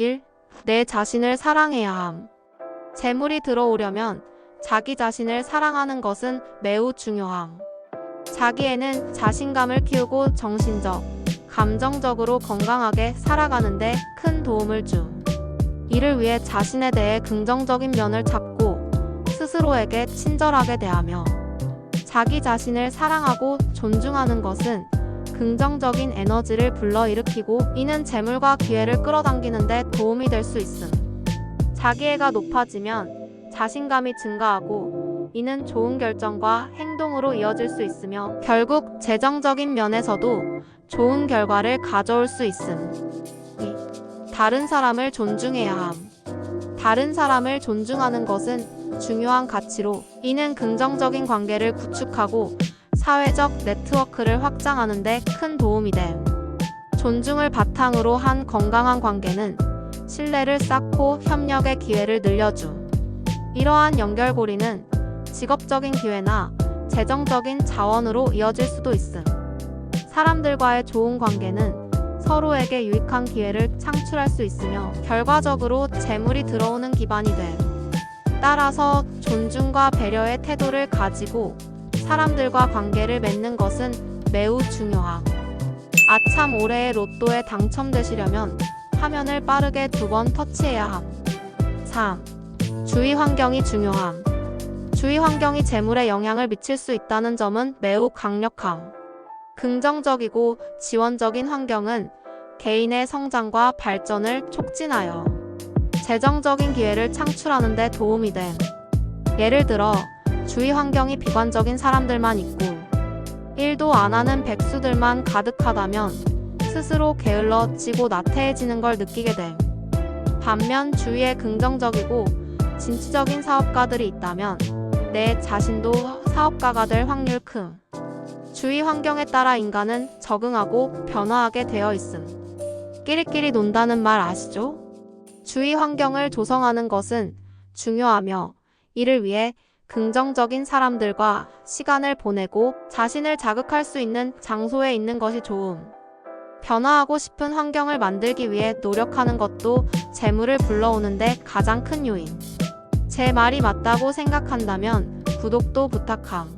1. 내 자신을 사랑해야 함. 재물이 들어오려면 자기 자신을 사랑하는 것은 매우 중요함. 자기에는 자신감을 키우고 정신적, 감정적으로 건강하게 살아가는데 큰 도움을 줌. 이를 위해 자신에 대해 긍정적인 면을 찾고 스스로에게 친절하게 대하며 자기 자신을 사랑하고 존중하는 것은 긍정적인 에너지를 불러일으키고 이는 재물과 기회를 끌어당기는데 도움이 될 수 있음. 자기애가 높아지면 자신감이 증가하고 이는 좋은 결정과 행동으로 이어질 수 있으며 결국 재정적인 면에서도 좋은 결과를 가져올 수 있음. 이, 다른 사람을 존중해야 함. 다른 사람을 존중하는 것은 중요한 가치로 이는 긍정적인 관계를 구축하고 사회적 네트워크를 확장하는 데 큰 도움이 됨. 존중을 바탕으로 한 건강한 관계는 신뢰를 쌓고 협력의 기회를 늘려줌. 이러한 연결고리는 직업적인 기회나 재정적인 자원으로 이어질 수도 있음. 사람들과의 좋은 관계는 서로에게 유익한 기회를 창출할 수 있으며 결과적으로 재물이 들어오는 기반이 됨. 따라서 존중과 배려의 태도를 가지고 사람들과 관계를 맺는 것은 매우 중요함. 아참 올해의 로또에 당첨되시려면 화면을 빠르게 두 번 터치해야 함. 3. 주위 환경이 중요함. 주위 환경이 재물에 영향을 미칠 수 있다는 점은 매우 강력함. 긍정적이고 지원적인 환경은 개인의 성장과 발전을 촉진하여 재정적인 기회를 창출하는 데 도움이 됨. 예를 들어 주위 환경이 비관적인 사람들만 있고 일도 안 하는 백수들만 가득하다면 스스로 게을러지고 나태해지는 걸 느끼게 됨. 반면 주위에 긍정적이고 진취적인 사업가들이 있다면 내 자신도 사업가가 될 확률 큼. 주위 환경에 따라 인간은 적응하고 변화하게 되어 있음. 끼리끼리 논다는 말 아시죠? 주위 환경을 조성하는 것은 중요하며 이를 위해 긍정적인 사람들과 시간을 보내고 자신을 자극할 수 있는 장소에 있는 것이 좋음. 변화하고 싶은 환경을 만들기 위해 노력하는 것도 재물을 불러오는데 가장 큰 요인. 제 말이 맞다고 생각한다면 구독도 부탁함.